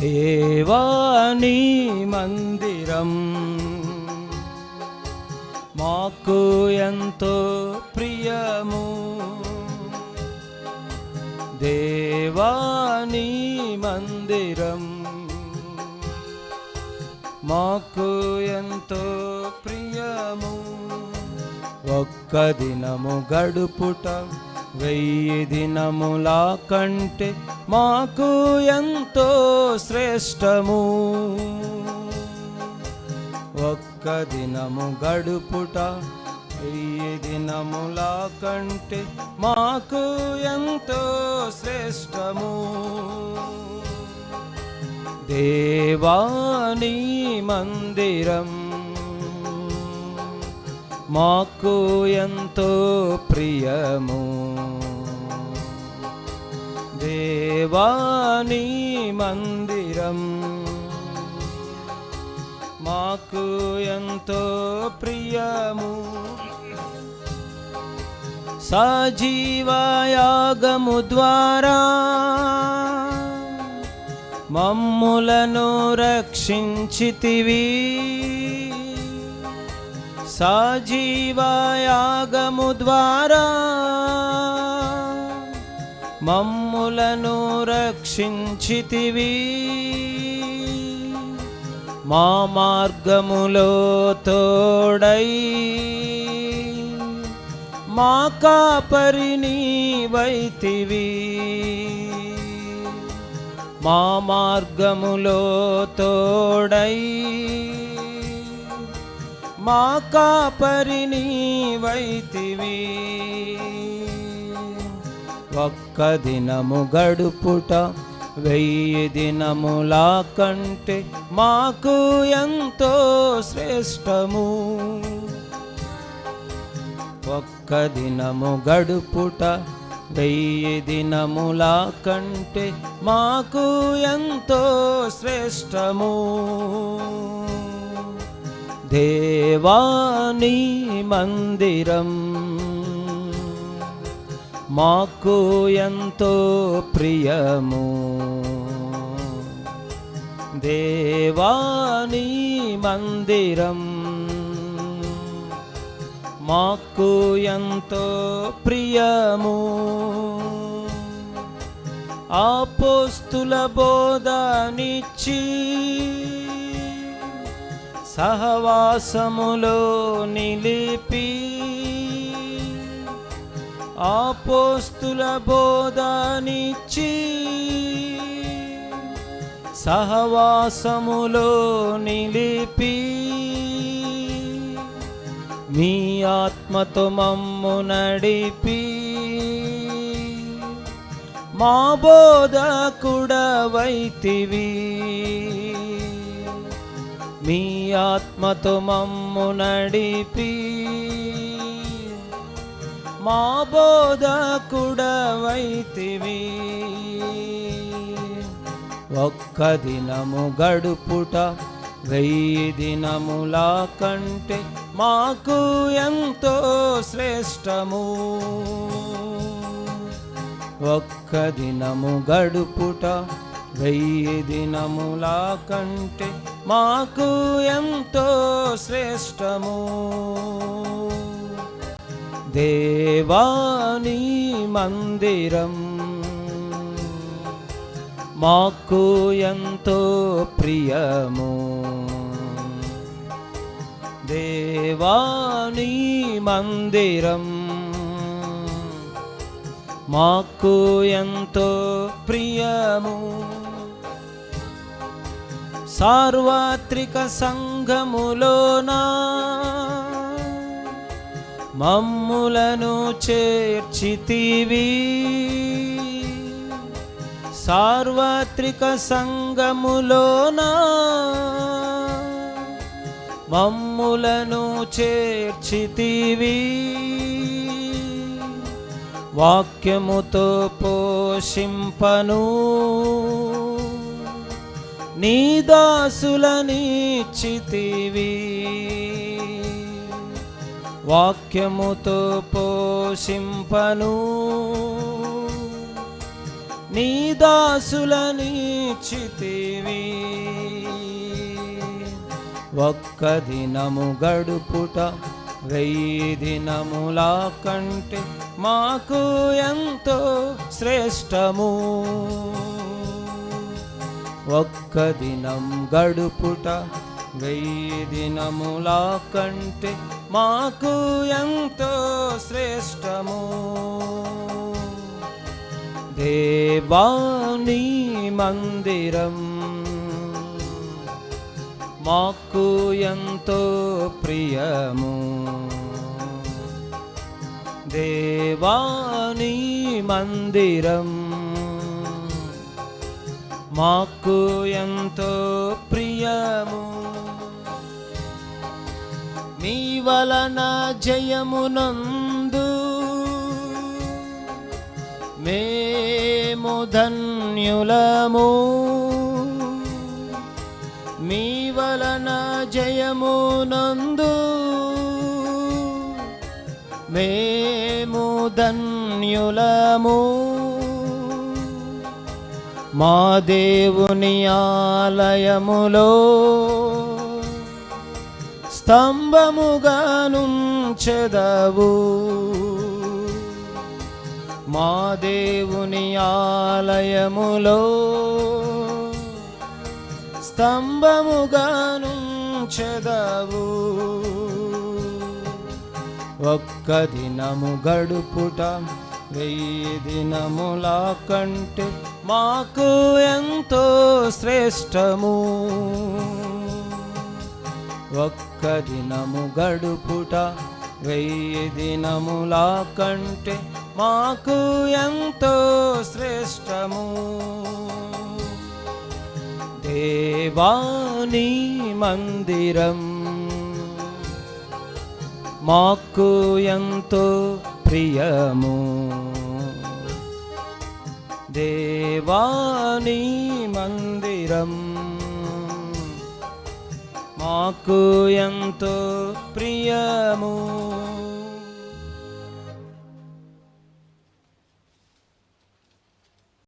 దేవాని మందిరం? మాకు ఎంతో ప్రియము. దేవాని మందిరం. మాకు ఎంతో ప్రియము. ఒక్క దినము గడుపుట వెయ్యి దినముల కంటే మాకు ఎంతో శ్రేష్టము. ఒక్క దినము గడుపుట వెయ్యి దినముల కంటే మాకు ఎంతో శ్రేష్టము. దేవాని మందిరం మాకు ఎంతో ప్రియము. దేవాని మందిరం. మాకు ఎంతో ప్రియము. సజీవయాగము ద్వారా మమ్ములను రక్షించితివి. సజీవయాగము ద్వారా మమ్ములను రక్షించితివి. మా మార్గములో తోడై మా కాపరిని వైతివి మా మార్గములో తోడై మా కాపరిని వైతివి ఒక్క దినము గడుపుట వెయ్యి దినముల కంటే మాకు ఎంతో శ్రేష్టము. ఒక్క దినము గడుపుట వెయ్యి దినముల కంటే మాకు ఎంతో శ్రేష్టము. దేవాని మందిరం మాకు ఎంతో ప్రియము. దేవాని మందిరం మాకు ఎంతో ప్రియము. ఆపోస్తుల బోధనిచ్చి సహవాసములో నిలిపి ఆపోస్తుల బోధనిచ్చి సహవాసములో నిలిపి మీ ఆత్మతో మమ్ము నడిపి మా బోధకుడవైతివి మీ ఆత్మతో మమ్ము నడిపి. మా బోధకుడవైతివి ఒక్క దినము గడుపుట వెయ్యి దినములా కంటే మాకు ఎంతో శ్రేష్టము. ఒక్క దినము గడుపుట వెయ్యి దినముల కంటే మాకు ఎంతో శ్రేష్టము. దేవాని మందిరం మాకు ఎంతో ప్రియము. దేవాని మందిరం మాకు ఎంతో ప్రియము. సార్వత్రిక సంఘములోన? మమ్ములను చేర్చితివి. సార్వత్రిక సంఘములోన? మమ్ములను చేర్చితివి. వాక్యముతో పోషింపను. నీ దాసులనిచ్చితివి. వాక్యముతో పోషింపను. నీ దాసులనిచ్చితివి. ఒక్క దినము గడుపుట వెయ్యి దినములా కంటే మాకు ఎంతో శ్రేష్టము. ఒక్క దినం గడుపుట వెయ్యి దినముల కంటే మాకు ఎంతో శ్రేష్టము. దేవాణి మందిరం మాకు ఎంతో ప్రియము. దేవాణి మందిరం మాకు ఎంతో ప్రియము. మీ వలన జయమునందు మేము ధన్యులము. మీ వలన జయమునందు మేము ధన్యులము. మా దేవుని ఆలయములో స్తంభముగా నుంచెదవు మా దేవుని ఆలయములో స్తంభముగా నుంచెదవు ఒక్క దినము గడుపుట వెయ్యి దినముల కంటే మాకు ఎంతో శ్రేష్టము. ఒక్క దినము గడుపుట వెయ్యి దినముల కంటే మాకు ఎంతో శ్రేష్టము. దేవాని మందిరం మాకు ఎంతో ప్రియము. దేవాని మందిరం మాకు ఎంతో ప్రియము.